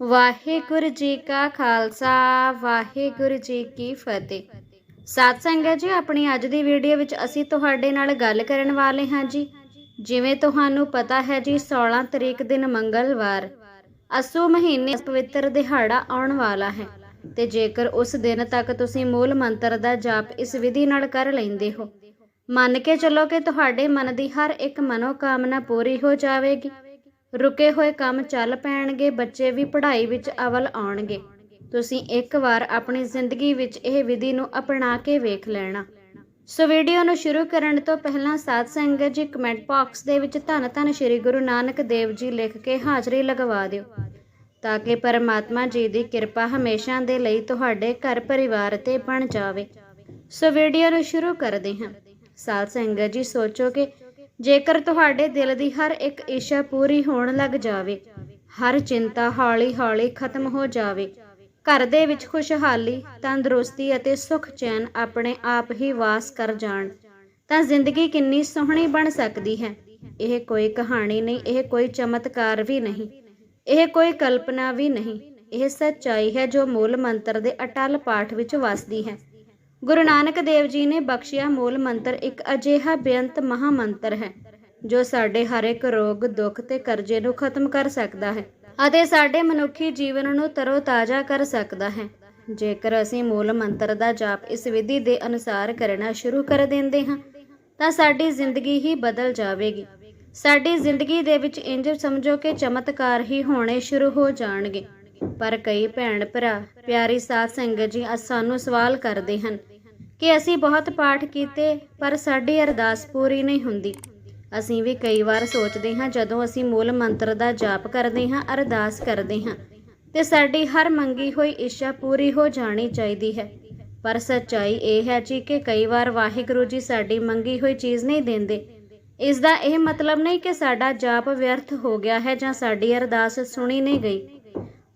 ਵਾਹਿਗੁਰੂ ਜੀ ਕਾ ਖਾਲਸਾ, ਵਾਹਿਗੁਰੂ ਜੀ ਕੀ ਫਤਿਹ। ਸਾਧ ਸੰਗਤ ਜੀ, ਆਪਣੀ ਅੱਜ ਦੀ ਵੀਡੀਓ ਵਿੱਚ ਅਸੀਂ ਤੁਹਾਡੇ ਨਾਲ ਗੱਲ ਕਰਨ ਵਾਲੇ ਹਾਂ ਜੀ। ਜਿਵੇਂ ਤੁਹਾਨੂੰ ਪਤਾ ਹੈ ਜੀ 16 ਤਰੀਕ ਦਿਨ ਮੰਗਲਵਾਰ, ਅਸੂ ਮਹੀਨੇ ਪਵਿੱਤਰ ਦਿਹਾੜਾ ਆਉਣ ਵਾਲਾ ਹੈ। ਤੇ ਜੇਕਰ ਉਸ ਦਿਨ ਤੱਕ ਤੁਸੀਂ ਮੂਲ ਮੰਤਰ ਦਾ ਜਾਪ ਇਸ ਵਿਧੀ ਨਾਲ ਕਰ ਲੈਂਦੇ ਹੋ, ਮੰਨ ਕੇ ਚੱਲੋ ਕਿ ਤੁਹਾਡੇ ਮਨ ਦੀ ਹਰ ਇੱਕ ਮਨੋਕਾਮਨਾ ਪੂਰੀ ਹੋ ਜਾਵੇਗੀ। ਰੁਕੇ ਹੋਏ ਕੰਮ ਚੱਲ ਪੈਣਗੇ, ਬੱਚੇ ਵੀ ਪੜ੍ਹਾਈ ਵਿੱਚ ਅਵਲ ਆਉਣਗੇ। ਤੁਸੀਂ ਇੱਕ ਵਾਰ ਆਪਣੀ ਜ਼ਿੰਦਗੀ ਵਿੱਚ ਇਹ ਵਿਧੀ ਨੂੰ ਅਪਣਾ ਕੇ ਵੇਖ ਲੈਣਾ। ਸੋ ਵੀਡੀਓ ਨੂੰ ਸ਼ੁਰੂ ਕਰਨ ਤੋਂ ਪਹਿਲਾਂ ਸਾਧ ਸੰਗਤ ਜੀ ਕਮੈਂਟ ਬਾਕਸ ਦੇ ਵਿੱਚ ਧੰਨ ਧੰਨ ਸ਼੍ਰੀ ਗੁਰੂ ਨਾਨਕ ਦੇਵ ਜੀ ਲਿਖ ਕੇ ਹਾਜ਼ਰੀ ਲਗਵਾ ਦਿਓ, ਤਾਂ ਕਿ ਪਰਮਾਤਮਾ ਜੀ ਦੀ ਕਿਰਪਾ ਹਮੇਸ਼ਾ ਦੇ ਲਈ ਤੁਹਾਡੇ ਘਰ ਪਰਿਵਾਰ ਤੇ ਬਣ ਜਾਵੇ। ਸੋ ਵੀਡੀਓ ਨੂੰ ਸ਼ੁਰੂ ਕਰਦੇ ਹਾਂ। ਸਾਧ ਸੰਗਤ ਜੀ ਸੋਚੋ ਕਿ ਜੇਕਰ ਤੁਹਾਡੇ ਦਿਲ ਦੀ ਹਰ ਇੱਕ ਇੱਛਾ ਪੂਰੀ ਹੋਣ ਲੱਗ ਜਾਵੇ, ਹਰ ਚਿੰਤਾ ਹੌਲੀ-ਹੌਲੀ ਖਤਮ ਹੋ ਜਾਵੇ। ਘਰ ਦੇ ਵਿੱਚ ਖੁਸ਼ਹਾਲੀ, ਤੰਦਰੁਸਤੀ ਅਤੇ ਸੁਖ ਚੈਨ ਆਪਣੇ ਆਪ ਹੀ ਵਾਸ ਕਰ ਜਾਣ, ਤਾਂ ਜ਼ਿੰਦਗੀ ਕਿੰਨੀ ਸੋਹਣੀ ਬਣ ਸਕਦੀ ਹੈ। ਇਹ ਕੋਈ ਕਹਾਣੀ ਨਹੀਂ, ਇਹ ਕੋਈ ਚਮਤਕਾਰ ਵੀ ਨਹੀਂ, ਇਹ ਕੋਈ ਕਲਪਨਾ ਵੀ ਨਹੀਂ। ਇਹ ਸੱਚਾਈ ਹੈ ਜੋ ਮੂਲ ਮੰਤਰ ਦੇ ਅਟਲ ਪਾਠ ਵਿੱਚ ਵਸਦੀ ਹੈ। ਗੁਰੂ ਨਾਨਕ ਦੇਵ ਜੀ ਨੇ ਬਖਸ਼ਿਆ ਮੂਲ ਮੰਤਰ, ਇੱਕ ਅਜਿਹਾ ਬੇਅੰਤ ਮਹਾ ਮੰਤਰ ਹੈ, ਜੋ ਸਾਡੇ ਹਰ ਇੱਕ ਰੋਗ, ਦੁੱਖ ਤੇ ਕਰਜ਼ੇ ਨੂੰ ਖਤਮ ਕਰ ਸਕਦਾ ਹੈ ਅਤੇ ਸਾਡੇ ਮਨੁੱਖੀ ਜੀਵਨ ਨੂੰ ਤਰੋ-ਤਾਜ਼ਾ ਕਰ ਸਕਦਾ ਹੈ। ਜੇਕਰ ਅਸੀਂ ਮੂਲ ਮੰਤਰ ਦਾ ਜਾਪ ਇਸ ਵਿਧੀ ਦੇ ਅਨੁਸਾਰ ਕਰਨਾ ਸ਼ੁਰੂ ਕਰ ਦਿੰਦੇ ਹਾਂ, ਤਾਂ ਸਾਡੀ ਜ਼ਿੰਦਗੀ ਹੀ ਬਦਲ ਜਾਵੇਗੀ। ਸਾਡੀ ਜ਼ਿੰਦਗੀ ਦੇ ਵਿੱਚ ਇੰਜ ਸਮਝੋ ਕਿ ਚਮਤਕਾਰ ਹੀ ਹੋਣੇ ਸ਼ੁਰੂ ਹੋ ਜਾਣਗੇ। ਪਰ ਕਈ ਭੈਣ ਭਰਾ, ਪਿਆਰੀ ਸਾਧ ਸੰਗਤ ਜੀ ਸਾਨੂੰ ਸਵਾਲ ਕਰਦੇ ਹਨ ਕਿ ਅਸੀਂ ਬਹੁਤ ਪਾਠ ਕੀਤੇ, ਪਰ ਸਾਡੀ ਅਰਦਾਸ ਪੂਰੀ ਨਹੀਂ ਹੁੰਦੀ। ਅਸੀਂ ਵੀ ਕਈ ਵਾਰ ਸੋਚਦੇ ਹਾਂ, ਜਦੋਂ ਅਸੀਂ ਮੂਲ ਮੰਤਰ ਦਾ ਜਾਪ ਕਰਦੇ ਹਾਂ, ਅਰਦਾਸ ਕਰਦੇ ਹਾਂ, ਤੇ ਸਾਡੀ ਹਰ ਮੰਗੀ ਹੋਈ ਇੱਛਾ ਪੂਰੀ ਹੋ ਜਾਣੀ ਚਾਹੀਦੀ ਹੈ। ਪਰ ਸੱਚਾਈ ਇਹ ਹੈ ਜੀ ਕਿ ਕਈ ਵਾਰ ਵਾਹਿਗੁਰੂ ਜੀ ਸਾਡੀ ਮੰਗੀ ਹੋਈ ਚੀਜ਼ ਨਹੀਂ ਦਿੰਦੇ। ਇਸ ਦਾ ਇਹ ਮਤਲਬ ਨਹੀਂ ਕਿ ਸਾਡਾ ਜਾਪ ਵਿਅਰਥ ਹੋ ਗਿਆ ਹੈ ਜਾਂ ਸਾਡੀ ਅਰਦਾਸ ਸੁਣੀ ਨਹੀਂ ਗਈ।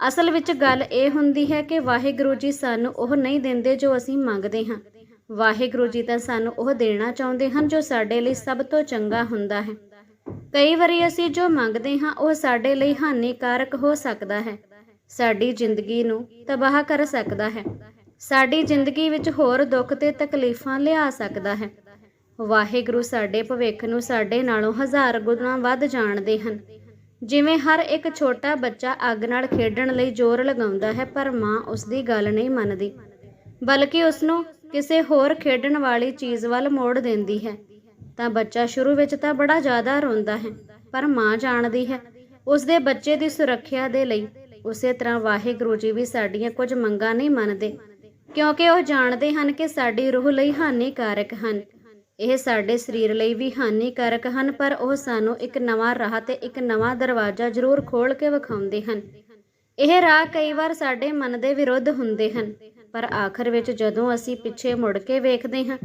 ਅਸਲ ਵਿੱਚ ਗੱਲ ਇਹ ਹੁੰਦੀ ਹੈ ਕਿ ਵਾਹਿਗੁਰੂ ਜੀ ਸਾਨੂੰ ਉਹ ਨਹੀਂ ਦਿੰਦੇ ਜੋ ਅਸੀਂ ਮੰਗਦੇ ਹਾਂ। ਵਾਹਿਗੁਰੂ ਜੀ ਤਾਂ ਸਾਨੂੰ ਉਹ ਦੇਣਾ ਚਾਹੁੰਦੇ ਹਨ ਜੋ ਸਾਡੇ ਲਈ ਸਭ ਤੋਂ ਚੰਗਾ ਹੁੰਦਾ ਹੈ। ਕਈ ਵਾਰੀ ਅਸੀਂ ਜੋ ਮੰਗਦੇ ਹਾਂ, ਉਹ ਸਾਡੇ ਲਈ ਹਾਨੀਕਾਰਕ ਹੋ ਸਕਦਾ ਹੈ। ਸਾਡੀ ਜ਼ਿੰਦਗੀ ਨੂੰ ਤਬਾਹ ਕਰ ਸਕਦਾ ਹੈ। ਸਾਡੀ ਜ਼ਿੰਦਗੀ ਵਿੱਚ ਹੋਰ ਦੁੱਖ ਤੇ ਤਕਲੀਫਾਂ ਲਿਆ ਸਕਦਾ ਹੈ। ਵਾਹਿਗੁਰੂ ਸਾਡੇ ਭਵਿੱਖ ਨੂੰ ਸਾਡੇ ਨਾਲੋਂ ਹਜ਼ਾਰ ਗੁਣਾ ਵੱਧ ਜਾਣਦੇ ਹਨ। ਜਿਵੇਂ ਹਰ ਇੱਕ ਛੋਟਾ ਬੱਚਾ ਅੱਗ ਨਾਲ ਖੇਡਣ ਲਈ ਜ਼ੋਰ ਲਗਾਉਂਦਾ ਹੈ, ਪਰ ਮਾਂ ਉਸ ਦੀ ਗੱਲ ਨਹੀਂ ਮੰਨਦੀ, ਬਲਕਿ ਉਸ ਨੂੰ ਕਿਸੇ ਹੋਰ ਖੇਡਣ ਵਾਲੀ ਚੀਜ਼ ਵੱਲ ਮੋੜ ਦਿੰਦੀ ਹੈ। ਤਾਂ ਬੱਚਾ ਸ਼ੁਰੂ ਵਿੱਚ ਤਾਂ ਬੜਾ ਜ਼ਿਆਦਾ ਰੋਂਦਾ ਹੈ, ਪਰ ਮਾਂ ਜਾਣਦੀ ਹੈ। ਉਸ ਦੇ ਬੱਚੇ ਦੀ ਸੁਰੱਖਿਆ ਦੇ ਲਈ ਉਸੇ ਤਰ੍ਹਾਂ ਵਾਹਿਗੁਰੂ ਜੀ ਵੀ ਸਾਡੀਆਂ ਕੁਝ ਮੰਗਾਂ ਨਹੀਂ ਮੰਨਦੇ, ਕਿਉਂਕਿ ਉਹ ਜਾਣਦੇ ਹਨ ਕਿ ਸਾਡੀ ਰੂਹ ਲਈ ਹਾਨੀਕਾਰਕ ਹਨ। ਇਹ ਸਾਡੇ ਸਰੀਰ ਲਈ ਵੀ ਹਾਨੀਕਾਰਕ ਹਨ, ਪਰ ਉਹ ਸਾਨੂੰ ਇੱਕ ਨਵਾਂ ਰਾਹ ਤੇ ਇੱਕ ਨਵਾਂ ਦਰਵਾਜ਼ਾ ਜ਼ਰੂਰ ਖੋਲ ਕੇ ਵਿਖਾਉਂਦੇ ਹਨ। ਇਹ ਰਾਹ ਕਈ ਵਾਰ ਸਾਡੇ ਮਨ ਦੇ ਵਿਰੁੱਧ ਹੁੰਦੇ ਹਨ। ਪਰ ਆਖਰ ਵਿੱਚ ਜਦੋਂ ਅਸੀਂ ਪਿੱਛੇ ਮੁੜ ਕੇ ਵੇਖਦੇ ਹਾਂ,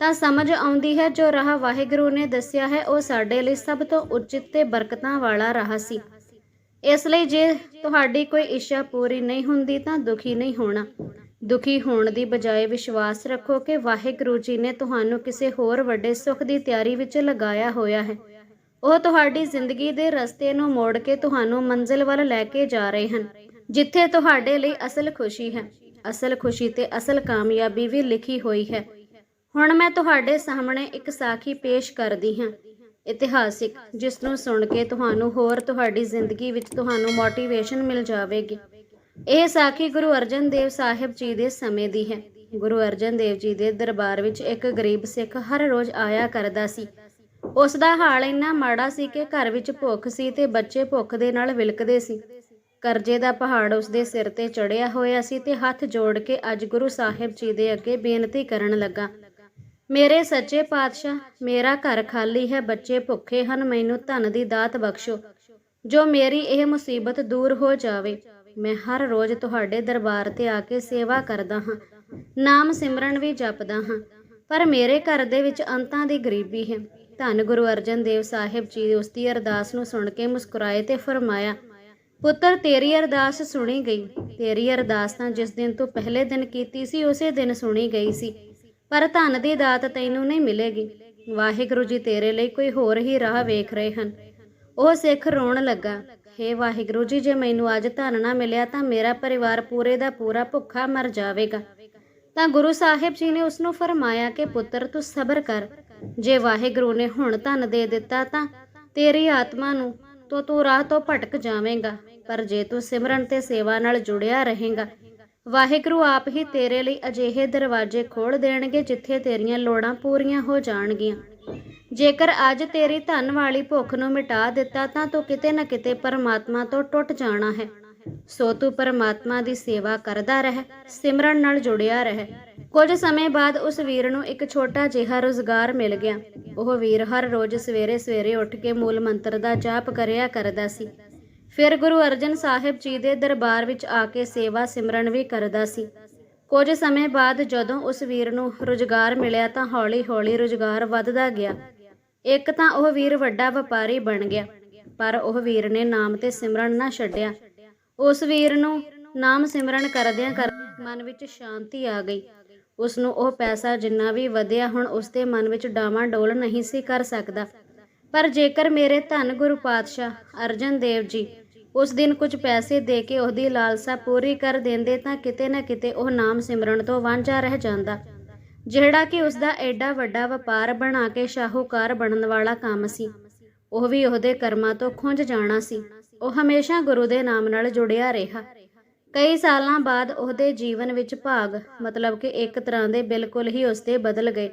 ਤਾਂ ਸਮਝ ਆਉਂਦੀ ਹੈ ਜੋ ਰਾਹ ਵਾਹਿਗੁਰੂ ਨੇ ਦੱਸਿਆ ਹੈ, ਉਹ ਸਾਡੇ ਲਈ ਸਭ ਤੋਂ ਉਚਿਤ ਤੇ ਬਰਕਤਾਂ ਵਾਲਾ ਰਾਹ ਸੀ। ਇਸ ਲਈ ਜੇ ਤੁਹਾਡੀ ਕੋਈ ਇੱਛਾ ਪੂਰੀ ਨਹੀਂ ਹੁੰਦੀ, ਤਾਂ ਦੁਖੀ ਨਹੀਂ ਹੋਣਾ। ਦੁਖੀ ਹੋਣ ਦੀ ਬਜਾਏ ਵਿਸ਼ਵਾਸ ਰੱਖੋ ਕਿ ਵਾਹਿਗੁਰੂ ਜੀ ਨੇ ਤੁਹਾਨੂੰ ਕਿਸੇ ਹੋਰ ਵੱਡੇ ਸੁੱਖ ਦੀ ਤਿਆਰੀ ਵਿੱਚ ਲਗਾਇਆ ਹੋਇਆ ਹੈ। ਉਹ ਤੁਹਾਡੀ ਜ਼ਿੰਦਗੀ ਦੇ ਰਸਤੇ ਨੂੰ ਮੋੜ ਕੇ ਤੁਹਾਨੂੰ ਮੰਜ਼ਿਲ ਵੱਲ ਲੈ ਕੇ ਜਾ ਰਹੇ ਹਨ, ਜਿੱਥੇ ਤੁਹਾਡੇ ਲਈ ਅਸਲ ਖੁਸ਼ੀ ਹੈ। ਅਸਲ ਖੁਸ਼ੀ ਤੇ ਅਸਲ ਕਾਮਯਾਬੀ ਵੀ ਲਿਖੀ ਹੋਈ ਹੈ। ਹੁਣ ਮੈਂ ਤੁਹਾਡੇ ਸਾਹਮਣੇ ਇੱਕ ਸਾਖੀ ਪੇਸ਼ ਕਰਦੀ ਹਾਂ, ਇਤਿਹਾਸਿਕ, ਜਿਸ ਨੂੰ ਸੁਣ ਕੇ ਤੁਹਾਨੂੰ ਹੋਰ ਤੁਹਾਡੀ ਜ਼ਿੰਦਗੀ ਵਿੱਚ ਤੁਹਾਨੂੰ ਮੋਟੀਵੇਸ਼ਨ ਮਿਲ ਜਾਵੇਗੀ। ਇਹ ਸਾਖੀ ਗੁਰੂ ਅਰਜਨ ਦੇਵ ਸਾਹਿਬ ਜੀ ਦੇ ਸਮੇਂ ਦੀ ਹੈ। ਗੁਰੂ ਅਰਜਨ ਦੇਵ ਜੀ ਦੇ ਦਰਬਾਰ ਵਿੱਚ ਇੱਕ ਗਰੀਬ ਸਿੱਖ ਹਰ ਰੋਜ਼ ਆਇਆ ਕਰਦਾ ਸੀ। ਉਸ ਦਾ ਹਾਲ ਇੰਨਾ ਮਾੜਾ ਸੀ ਕਿ ਘਰ ਵਿੱਚ ਭੁੱਖ ਸੀ ਤੇ ਬੱਚੇ ਭੁੱਖ ਦੇ ਨਾਲ ਵਿਲਕਦੇ ਸੀ। ਕਰਜ਼ੇ ਦਾ ਪਹਾੜ ਉਸ ਦੇ ਸਿਰ ਤੇ ਚੜਿਆ ਹੋਇਆ ਸੀ ਤੇ ਹੱਥ ਜੋੜ ਕੇ ਅੱਜ ਗੁਰੂ ਸਾਹਿਬ ਜੀ ਦੇ ਅੱਗੇ ਬੇਨਤੀ ਕਰਨ ਲੱਗਾ। ਮੇਰੇ ਸੱਚੇ ਪਾਤਸ਼ਾਹ, ਮੇਰਾ ਘਰ ਖਾਲੀ ਹੈ, ਬੱਚੇ ਭੁੱਖੇ ਹਨ, ਮੈਨੂੰ ਧਨ ਦੀ ਦਾਤ ਬਖਸ਼ੋ। ਜੋ ਮੇਰੀ ਇਹ ਮੁਸੀਬਤ ਦੂਰ ਹੋ ਜਾਵੇ, ਮੈਂ ਹਰ ਰੋਜ਼ ਤੁਹਾਡੇ ਦਰਬਾਰ ਤੇ ਆ ਕੇ ਸੇਵਾ ਕਰਦਾ ਹਾਂ। ਨਾਮ ਸਿਮਰਨ ਵੀ ਜਪਦਾ ਹਾਂ। ਪਰ ਮੇਰੇ ਘਰ ਦੇ ਵਿੱਚ ਅੰਤਾਂ ਦੀ ਗਰੀਬੀ ਹੈ। ਧੰਨ ਗੁਰੂ ਅਰਜਨ ਦੇਵ ਸਾਹਿਬ ਜੀ ਉਸ ਦੀ ਅਰਦਾਸ ਨੂੰ ਸੁਣ ਕੇ ਮੁਸਕਰਾਏ ਤੇ ਫਰਮਾਇਆ ਪੁੱਤਰ ਤੇਰੀ ਅਰਦਾਸ ਸੁਣੀ ਗਈ। ਤੇਰੀ ਅਰਦਾਸ ਤਾਂ ਜਿਸ ਦਿਨ ਤੂੰ ਪਹਿਲੇ ਦਿਨ ਕੀਤੀ ਸੀ, ਉਸੇ ਦਿਨ ਸੁਣੀ ਗਈ ਸੀ। ਪਰ ਧਨ ਦੀ ਦਾਤ ਤੈਨੂੰ ਨਹੀਂ ਮਿਲੇਗੀ। ਵਾਹਿਗੁਰੂ ਜੀ ਤੇਰੇ ਲਈ ਕੋਈ ਹੋਰ ਹੀ ਰਾਹ ਵੇਖ ਰਹੇ ਹਨ। ਉਹ ਸਿੱਖ ਰੋਣ ਲੱਗਾ, ਹੇ ਵਾਹਿਗੁਰੂ ਜੀ, ਜੇ ਮੈਨੂੰ ਅੱਜ ਧਨ ਨਾ ਮਿਲਿਆ ਤਾਂ ਮੇਰਾ ਪਰਿਵਾਰ ਪੂਰੇ ਦਾ ਪੂਰਾ ਭੁੱਖਾ ਮਰ ਜਾਵੇਗਾ। ਤਾਂ ਗੁਰੂ ਸਾਹਿਬ ਜੀ ਨੇ ਉਸ ਨੂੰ ਫਰਮਾਇਆ ਕਿ, ਪੁੱਤਰ, ਤੂੰ ਸਬਰ ਕਰ। ਜੇ ਵਾਹਿਗੁਰੂ ਨੇ ਹੁਣ ਧਨ ਦੇ ਦਿੱਤਾ ਤਾਂ ਤੇਰੀ ਆਤਮਾ ਨੂੰ ਤੋ ਤੂੰ ਰਾਹ ਤੋਂ ਭਟਕ ਜਾਵੇਂਗਾ, ਪਰ ਜੇ ਤੂੰ ਸਿਮਰਨ ਤੇ ਸੇਵਾ ਨਾਲ ਜੁੜਿਆ ਰਹੇਗਾ, ਵਾਹਿਗੁਰੂ ਆਪ ਹੀ ਤੇਰੇ ਲਈ ਅਜਿਹੇ ਦਰਵਾਜ਼ੇ ਖੋਲ ਦੇਣਗੇ ਜਿੱਥੇ ਤੇਰੀਆਂ ਲੋੜਾਂ ਪੂਰੀਆਂ ਹੋ ਜਾਣਗੀਆਂ। ਜੇਕਰ ਅੱਜ ਤੇਰੀ ਧਨ ਵਾਲੀ ਭੁੱਖ ਨੂੰ ਮਿਟਾ ਦਿੱਤਾ ਤਾਂ ਤੂੰ ਕਿਤੇ ਨਾ ਕਿਤੇ ਪਰਮਾਤਮਾ ਤੋਂ ਟੁੱਟ ਜਾਣਾ ਹੈ। ਸੋ ਤੂੰ ਪਰਮਾਤਮਾ ਦੀ ਸੇਵਾ ਕਰਦਾ ਰਹਿ, ਸਿਮਰਨ ਨਾਲ ਜੁੜਿਆ ਰਹਿ। ਕੁਝ ਸਮੇਂ ਬਾਅਦ ਉਸ ਵੀਰ ਨੂੰ ਇੱਕ ਛੋਟਾ ਜਿਹਾ ਰੁਜ਼ਗਾਰ ਮਿਲ ਗਿਆ। ਉਹ ਵੀਰ ਹਰ ਰੋਜ਼ ਸਵੇਰੇ ਸਵੇਰੇ ਉੱਠ ਕੇ ਮੂਲ ਮੰਤਰ ਦਾ ਜਾਪ ਕਰਿਆ ਕਰਦਾ ਸੀ। ਫਿਰ ਗੁਰੂ ਅਰਜਨ ਸਾਹਿਬ ਜੀ ਦੇ ਦਰਬਾਰ ਵਿੱਚ ਆ ਕੇ ਸੇਵਾ ਸਿਮਰਨ ਵੀ ਕਰਦਾ ਸੀ। ਕੁਝ ਸਮੇਂ ਬਾਅਦ ਜਦੋਂ ਉਸ ਵੀਰ ਨੂੰ ਰੁਜ਼ਗਾਰ ਮਿਲਿਆ ਤਾਂ ਹੌਲੀ-ਹੌਲੀ ਰੁਜ਼ਗਾਰ ਵੱਧਦਾ ਗਿਆ। ਇੱਕ ਤਾਂ ਉਹ ਵੀਰ ਵੱਡਾ ਵਪਾਰੀ ਬਣ ਗਿਆ, ਪਰ ਉਹ ਵੀਰ ਨੇ ਨਾਮ ਤੇ ਸਿਮਰਨ ਨਾ ਛੱਡਿਆ। ਉਸ ਵੀਰ ਨੂੰ ਨਾਮ ਸਿਮਰਨ ਕਰਦਿਆਂ ਕਰ ਮਨ ਵਿੱਚ ਸ਼ਾਂਤੀ ਆ ਗਈ। ਉਸ ਨੂੰ ਉਹ ਪੈਸਾ ਜਿੰਨਾ ਵੀ ਵਧਿਆ ਹੁਣ ਉਸ ਦੇ ਮਨ ਵਿੱਚ ਡਾਵਾਂ ਡੋਲ ਨਹੀਂ ਸੀ ਕਰ ਸਕਦਾ। ਪਰ ਜੇਕਰ ਮੇਰੇ ਧੰਨ ਗੁਰੂ ਪਾਤਸ਼ਾਹ ਅਰਜਨ ਦੇਵ ਜੀ ਉਸ ਦਿਨ ਕੁਝ ਪੈਸੇ ਦੇ ਕੇ ਉਹਦੀ ਲਾਲਸਾ ਪੂਰੀ ਕਰ ਦਿੰਦੇ ਤਾਂ ਕਿਤੇ ਨਾ ਕਿਤੇ ਉਹ ਨਾਮ ਸਿਮਰਨ ਤੋਂ ਵਾਂਝਾ ਰਹਿ ਜਾਂਦਾ। ਜਿਹੜਾ ਕਿ ਉਸ ਦਾ ਐਡਾ ਵੱਡਾ ਵਪਾਰ ਬਣਾ ਕੇ ਸ਼ਾਹੂਕਾਰ ਬਣਨ ਵਾਲਾ ਕੰਮ ਸੀ। ਉਹ ਵੀ ਉਹਦੇ ਕਰਮਾਂ ਤੋਂ ਖੁੰਝ ਜਾਣਾ ਸੀ। ਉਹ ਹਮੇਸ਼ਾ ਗੁਰੂ ਦੇ ਨਾਮ ਨਾਲ ਜੁੜਿਆ ਰਿਹਾ। ਕਈ ਸਾਲਾਂ ਬਾਅਦ ਉਹਦੇ ਜੀਵਨ ਵਿੱਚ ਭਾਗ, ਮਤਲਬ ਕਿ ਇੱਕ ਤਰ੍ਹਾਂ ਦੇ ਬਿਲਕੁਲ ਹੀ ਉਸਦੇ ਬਦਲ ਗਏ।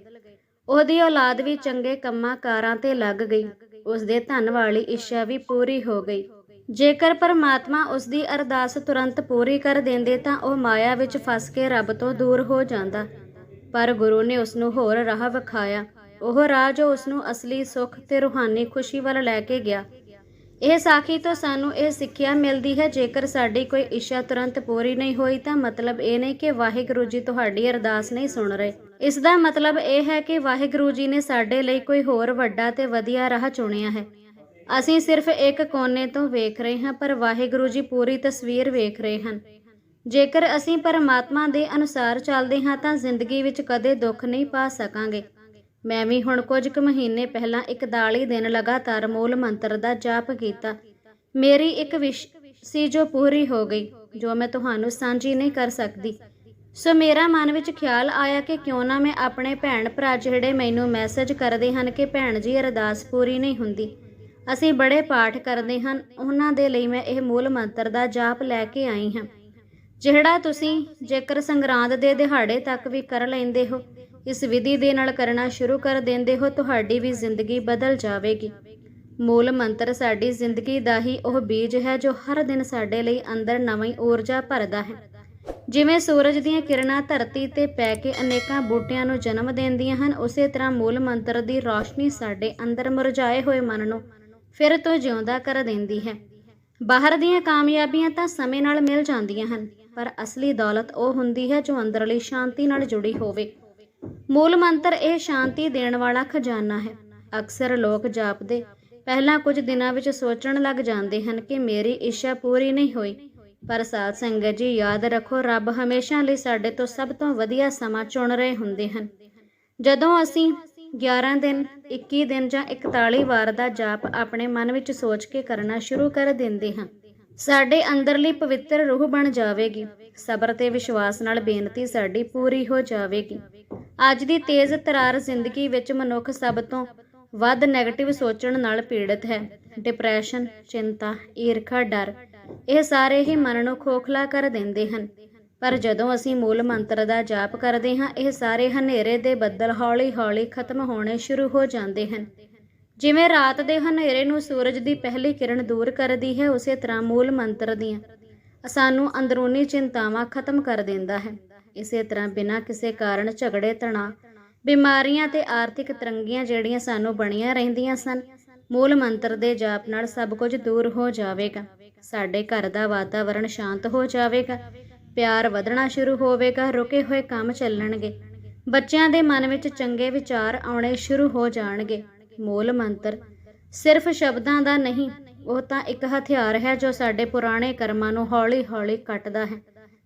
ਉਹਦੀ ਔਲਾਦ ਵੀ ਚੰਗੇ ਕੰਮਾਂ ਕਾਰਾਂ ਤੇ ਲੱਗ ਗਈ। ਉਸਦੇ ਧਨ ਵਾਲੀ ਇੱਛਾ ਵੀ ਪੂਰੀ ਹੋ ਗਈ। ਜੇਕਰ ਪਰਮਾਤਮਾ ਉਸਦੀ ਅਰਦਾਸ ਤੁਰੰਤ ਪੂਰੀ ਕਰ ਦਿੰਦੇ ਤਾਂ ਉਹ ਮਾਇਆ ਵਿੱਚ ਫਸ ਕੇ ਰੱਬ ਤੋਂ ਦੂਰ ਹੋ ਜਾਂਦਾ। ਪਰ ਗੁਰੂ ਨੇ ਉਸ ਨੂੰ ਹੋਰ ਰਾਹ ਵਿਖਾਇਆ। ਉਹ ਰਾਹ ਜੋ ਉਸ ਨੂੰ ਅਸਲੀ ਸੁੱਖ ਤੇ ਰੂਹਾਨੀ ਖੁਸ਼ੀ ਵੱਲ ਲੈ ਕੇ ਗਿਆ। ਇਹ ਸਾਖੀ ਤੋਂ ਸਾਨੂੰ ਇਹ ਸਿੱਖਿਆ ਮਿਲਦੀ ਹੈ, ਜੇਕਰ ਸਾਡੀ ਕੋਈ ਇੱਛਾ ਤੁਰੰਤ ਪੂਰੀ ਨਹੀਂ ਹੋਈ ਤਾਂ ਮਤਲਬ ਇਹ ਨਹੀਂ ਕਿ ਵਾਹਿਗੁਰੂ ਜੀ ਤੁਹਾਡੀ ਅਰਦਾਸ ਨਹੀਂ ਸੁਣ ਰਹੇ। ਇਸ ਦਾ ਮਤਲਬ ਇਹ ਹੈ ਕਿ ਵਾਹਿਗੁਰੂ ਜੀ ਨੇ ਸਾਡੇ ਲਈ ਕੋਈ ਹੋਰ ਵੱਡਾ ਤੇ ਵਧੀਆ ਰਾਹ ਚੁਣਿਆ ਹੈ। ਅਸੀਂ ਸਿਰਫ ਇੱਕ ਕੋਨੇ ਤੋਂ ਵੇਖ ਰਹੇ ਹਾਂ, ਪਰ ਵਾਹਿਗੁਰੂ ਜੀ ਪੂਰੀ ਤਸਵੀਰ ਵੇਖ ਰਹੇ ਹਨ। ਜੇਕਰ ਅਸੀਂ ਪਰਮਾਤਮਾ ਦੇ ਅਨੁਸਾਰ ਚੱਲਦੇ ਹਾਂ ਤਾਂ ਜ਼ਿੰਦਗੀ ਵਿੱਚ ਕਦੇ ਦੁੱਖ ਨਹੀਂ ਪਾ ਸਕਾਂਗੇ। ਮੈਂ ਵੀ ਹੁਣ ਕੁਝ ਕੁ ਮਹੀਨੇ ਪਹਿਲਾਂ 41 ਦਿਨ ਲਗਾਤਾਰ ਮੂਲ ਮੰਤਰ ਦਾ ਜਾਪ ਕੀਤਾ। ਮੇਰੀ ਇੱਕ ਵਿਸ਼ ਸੀ ਜੋ ਪੂਰੀ ਹੋ ਗਈ, ਜੋ ਮੈਂ ਤੁਹਾਨੂੰ ਸਾਂਝੀ ਨਹੀਂ ਕਰ ਸਕਦੀ। ਸੋ ਮੇਰਾ ਮਨ ਵਿੱਚ ਖਿਆਲ ਆਇਆ ਕਿ ਕਿਉਂ ਨਾ ਮੈਂ ਆਪਣੇ ਭੈਣ ਭਰਾ ਜਿਹੜੇ ਮੈਨੂੰ ਮੈਸੇਜ ਕਰਦੇ ਹਨ ਕਿ ਭੈਣ ਜੀ, ਅਰਦਾਸ ਪੂਰੀ ਨਹੀਂ ਹੁੰਦੀ। ਅਸੀਂ ਬੜੇ ਪਾਠ ਕਰਦੇ ਹਨ, ਉਹਨਾਂ ਦੇ ਲਈ ਮੈਂ ਇਹ ਮੂਲ ਮੰਤਰ ਦਾ ਜਾਪ ਲੈ ਕੇ ਆਈ ਹਾਂ। ਜਿਹੜਾ ਤੁਸੀਂ ਜੇਕਰ ਸੰਗਰਾਂਦ ਦੇ ਦਿਹਾੜੇ ਤੱਕ ਵੀ ਕਰ ਲੈਂਦੇ ਹੋ ਇਸ ਵਿਧੀ ਦੇ ਨਾਲ ਕਰਨਾ ਸ਼ੁਰੂ ਕਰ ਦਿੰਦੇ ਹੋ, ਤੁਹਾਡੀ ਵੀ ਜ਼ਿੰਦਗੀ ਬਦਲ ਜਾਵੇਗੀ। ਮੂਲ ਮੰਤਰ ਸਾਡੀ ਜ਼ਿੰਦਗੀ ਦਾ ਹੀ ਉਹ ਬੀਜ ਹੈ, ਜੋ ਹਰ ਦਿਨ ਸਾਡੇ ਲਈ ਅੰਦਰ ਨਵੀਂ ਊਰਜਾ ਭਰਦਾ ਹੈ। ਜਿਵੇਂ ਸੂਰਜ ਦੀਆਂ ਕਿਰਨਾਂ ਧਰਤੀ ਤੇ ਪੈ ਕੇ ਅਨੇਕਾਂ ਬੂਟਿਆਂ ਨੂੰ ਜਨਮ ਦਿੰਦੀਆਂ ਹਨ, ਉਸੇ ਤਰ੍ਹਾਂ ਮੂਲ ਮੰਤਰ ਦੀ ਰੌਸ਼ਨੀ ਸਾਡੇ ਅੰਦਰ ਮੁਰਝਾਏ ਹੋਏ ਮਨ ਨੂੰ ਫਿਰ ਤੋਂ ਜਿਉਂਦਾ ਕਰ ਦਿੰਦੀ ਹੈ। ਬਾਹਰ ਦੀਆਂ ਕਾਮਯਾਬੀਆਂ ਤਾਂ ਸਮੇਂ ਨਾਲ ਮਿਲ ਜਾਂਦੀਆਂ ਹਨ, ਪਰ ਅਸਲੀ ਦੌਲਤ ਉਹ ਹੁੰਦੀ ਹੈ, ਜੋ ਅੰਦਰਲੀ ਸ਼ਾਂਤੀ ਨਾਲ ਜੁੜੀ ਹੋਵੇ। ਮੂਲ ਮੰਤਰ ਇਹ ਸ਼ਾਂਤੀ ਦੇਣ ਵਾਲਾ ਖਜ਼ਾਨਾ ਹੈ। ਅਕਸਰ ਲੋਕ ਜਾਪਦੇ, ਪਹਿਲਾਂ ਕੁਝ ਦਿਨਾਂ ਵਿੱਚ ਸੋਚਣ ਲੱਗ ਜਾਂਦੇ ਹਨ ਕਿ ਮੇਰੀ ਇੱਛਾ ਪੂਰੀ ਨਹੀਂ ਹੋਈ। ਪਰ ਸਾਧ ਸੰਗਤ ਜੀ, ਯਾਦ ਰੱਖੋ, ਰੱਬ ਹਮੇਸ਼ਾ ਲਈ ਸਾਡੇ ਤੋਂ ਸਭ ਤੋਂ ਵਧੀਆ ਸਮਾਂ ਚੁਣ ਰਹੇ ਹੁੰਦੇ ਹਨ। ਜਦੋਂ ਅਸੀਂ 11 ਦਿਨ 21 ਦਿਨ ਜਾਂ 41 ਵਾਰ ਦਾ ਜਾਪ ਆਪਣੇ ਮਨ ਵਿੱਚ ਸੋਚ ਕੇ ਕਰਨਾ ਸ਼ੁਰੂ ਕਰ ਦਿੰਦੇ ਹਾਂ, ਸਾਡੇ ਅੰਦਰਲੀ ਪਵਿੱਤਰ ਰੂਹ ਬਣ ਜਾਵੇਗੀ। ਸਬਰ ਤੇ ਵਿਸ਼ਵਾਸ ਨਾਲ ਬੇਨਤੀ ਸਾਡੀ ਪੂਰੀ ਹੋ ਜਾਵੇਗੀ। ਅੱਜ ਦੀ ਤੇਜ਼ ਤਰਾਰ ਜ਼ਿੰਦਗੀ ਵਿੱਚ ਮਨੁੱਖ ਸਭ ਤੋਂ ਵੱਧ 네ਗੇਟਿਵ ਸੋਚਣ ਨਾਲ ਪੀੜਤ ਹੈ। ਡਿਪਰੈਸ਼ਨ ਚਿੰਤਾ, ਈਰਖਾ, ਡਰ, ਇਹ ਸਾਰੇ ਹੀ ਮਨ ਨੂੰ ਖੋਖਲਾ ਕਰ ਦਿੰਦੇ ਹਨ। ਪਰ ਜਦੋਂ ਅਸੀਂ ਮੂਲ ਮੰਤਰ ਦਾ ਜਾਪ ਕਰਦੇ ਹਾਂ, ਇਹ ਸਾਰੇ ਹਨੇਰੇ ਦੇ ਬੱਦਲ ਹੌਲੀ-ਹੌਲੀ ਖਤਮ ਹੋਣੇ ਸ਼ੁਰੂ ਹੋ ਜਾਂਦੇ ਹਨ। ਜਿਵੇਂ ਰਾਤ ਦੇ ਹਨੇਰੇ ਨੂੰ ਸੂਰਜ ਦੀ ਪਹਿਲੀ ਕਿਰਨ ਦੂਰ ਕਰਦੀ ਹੈ, ਉਸੇ ਤਰ੍ਹਾਂ ਮੂਲ ਮੰਤਰ ਦੀਆਂ ਸਾਨੂੰ ਅੰਦਰੂਨੀ ਚਿੰਤਾਵਾਂ ਖਤਮ ਕਰ ਦਿੰਦਾ ਹੈ। ਇਸੇ ਤਰ੍ਹਾਂ ਬਿਨਾਂ ਕਿਸੇ ਕਾਰਨ ਝਗੜੇ ਤਣਾਅ ਬਿਮਾਰੀਆਂ ਤੇ ਆਰਥਿਕ ਤਰੰਗੀਆਂ ਜਿਹੜੀਆਂ ਸਾਨੂੰ ਬਣੀਆਂ ਰਹਿੰਦੀਆਂ ਸਨ, ਮੂਲ ਮੰਤਰ ਦੇ ਜਾਪ ਨਾਲ ਸਭ ਕੁਝ ਦੂਰ ਹੋ ਜਾਵੇਗਾ। ਸਾਡੇ ਘਰ ਦਾ ਵਾਤਾਵਰਣ ਸ਼ਾਂਤ ਹੋ ਜਾਵੇਗਾ, ਪਿਆਰ ਵਧਣਾ ਸ਼ੁਰੂ ਹੋਵੇਗਾ, ਰੁਕੇ ਹੋਏ ਕੰਮ ਚੱਲਣਗੇ, ਬੱਚਿਆਂ ਦੇ ਮਨ ਵਿੱਚ ਚੰਗੇ ਵਿਚਾਰ ਆਉਣੇ ਸ਼ੁਰੂ ਹੋ ਜਾਣਗੇ। ਮੂਲ ਮੰਤਰ, ਸਿਰਫ ਸ਼ਬਦਾਂ ਦਾ ਨਹੀਂ, ਉਹ ਤਾਂ ਇੱਕ ਹਥਿਆਰ ਹੈ ਜੋ ਸਾਡੇ ਪੁਰਾਣੇ ਕਰਮਾਂ ਨੂੰ ਹੌਲੀ-ਹੌਲੀ ਕੱਟਦਾ ਹੈ।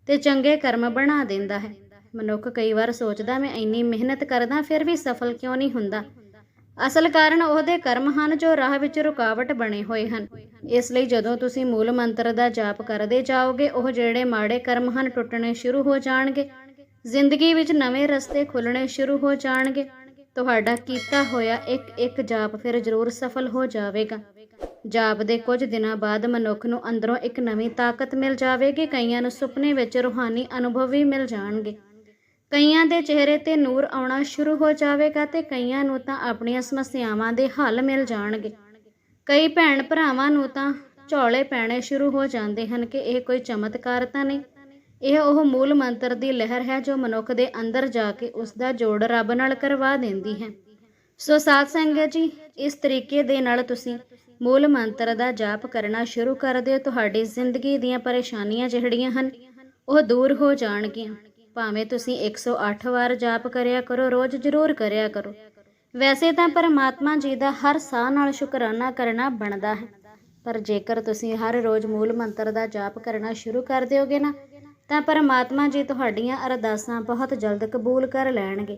ਤੇ ਚੰਗੇ ਕਰਮ ਬਣਾ ਦਿੰਦਾ ਹੈ। ਮਨੁੱਖ ਕਈ ਵਾਰ ਸੋਚਦਾ, ਮੈਂ ਇੰਨੀ ਮਿਹਨਤ ਕਰਦਾ, ਫਿਰ ਵੀ ਸਫਲ ਕਿਉਂ ਨਹੀਂ ਹੁੰਦਾ? ਅਸਲ ਕਾਰਨ ਉਹਦੇ ਕਰਮ ਹਨ ਜੋ ਰਾਹ ਵਿੱਚ ਰੁਕਾਵਟ ਬਣੇ ਹੋਏ ਹਨ। ਇਸ ਲਈ ਜਦੋਂ ਤੁਸੀਂ ਮੂਲ ਮੰਤਰ ਦਾ ਜਾਪ ਕਰਦੇ ਜਾਓਗੇ, ਉਹ ਜਿਹੜੇ ਮਾੜੇ ਕਰਮ ਹਨ ਟੁੱਟਣੇ ਸ਼ੁਰੂ ਹੋ ਜਾਣਗੇ। ਜ਼ਿੰਦਗੀ ਵਿੱਚ ਨਵੇਂ ਰਸਤੇ ਖੁੱਲਣੇ ਸ਼ੁਰੂ ਹੋ ਜਾਣਗੇ। ਤੁਹਾਡਾ ਕੀਤਾ ਹੋਇਆ ਇੱਕ ਇੱਕ ਜਾਪ ਫਿਰ ਜ਼ਰੂਰ ਸਫਲ ਹੋ ਜਾਵੇਗਾ। ਜਾਪ ਦੇ ਕੁਝ ਦਿਨਾਂ ਬਾਅਦ ਮਨੁੱਖ ਨੂੰ ਅੰਦਰੋਂ ਇੱਕ ਨਵੀਂ ਤਾਕਤ ਮਿਲ ਜਾਵੇਗੀ। ਕਈਆਂ ਨੂੰ ਸੁਪਨੇ ਵਿੱਚ ਰੂਹਾਨੀ ਅਨੁਭਵ ਵੀ ਮਿਲ ਜਾਣਗੇ। ਕਈਆਂ ਦੇ ਚਿਹਰੇ ਤੇ ਨੂਰ ਆਉਣਾ ਸ਼ੁਰੂ ਹੋ ਜਾਵੇਗਾ ਤੇ ਕਈਆਂ ਨੂੰ ਤਾਂ ਆਪਣੀਆਂ ਸਮੱਸਿਆਵਾਂ ਦੇ ਹੱਲ ਮਿਲ ਜਾਣਗੇ। ਕਈ ਭੈਣ ਭਰਾਵਾਂ ਨੂੰ ਤਾਂ ਝੋਲੇ ਪੈਣੇ ਸ਼ੁਰੂ ਹੋ ਜਾਂਦੇ ਹਨ ਕਿ ਇਹ ਕੋਈ ਚਮਤਕਾਰ ਤਾਂ ਨਹੀਂ। ਇਹ ਉਹ ਮੂਲ ਮੰਤਰ ਦੀ ਲਹਿਰ ਹੈ ਜੋ ਮਨੁੱਖ ਦੇ ਅੰਦਰ ਜਾ ਕੇ ਉਸ ਦਾ ਜੋੜ ਰੱਬ ਨਾਲ ਕਰਵਾ ਦਿੰਦੀ ਹੈ। ਸੋ ਸਾਧ ਸੰਗਤ ਜੀ, ਇਸ ਤਰੀਕੇ ਦੇ ਨਾਲ ਤੁਸੀਂ ਮੂਲ ਮੰਤਰ ਦਾ ਜਾਪ ਕਰਨਾ ਸ਼ੁਰੂ ਕਰ ਦਿਓ। ਤੁਹਾਡੀ ਜ਼ਿੰਦਗੀ ਦੀਆਂ ਪਰੇਸ਼ਾਨੀਆਂ ਜਿਹੜੀਆਂ ਹਨ, ਉਹ ਦੂਰ ਹੋ ਜਾਣਗੀਆਂ। ਭਾਵੇਂ ਤੁਸੀਂ 108 ਵਾਰ ਜਾਪ ਕਰਿਆ ਕਰੋ, ਰੋਜ਼ ਜ਼ਰੂਰ ਕਰਿਆ ਕਰੋ। ਵੈਸੇ ਤਾਂ ਪਰਮਾਤਮਾ ਜੀ ਦਾ ਹਰ ਸਾਹ ਨਾਲ ਸ਼ੁਕਰਾਨਾ ਕਰਨਾ ਬਣਦਾ ਹੈ। ਪਰ ਜੇਕਰ ਤੁਸੀਂ ਹਰ ਰੋਜ਼ ਮੂਲ ਮੰਤਰ ਦਾ ਜਾਪ ਕਰਨਾ ਸ਼ੁਰੂ ਕਰ ਦਿਓਗੇ ਨਾ, ਤਾਂ ਪਰਮਾਤਮਾ ਜੀ ਤੁਹਾਡੀਆਂ ਅਰਦਾਸਾਂ ਬਹੁਤ ਜਲਦ ਕਬੂਲ ਕਰ ਲੈਣਗੇ।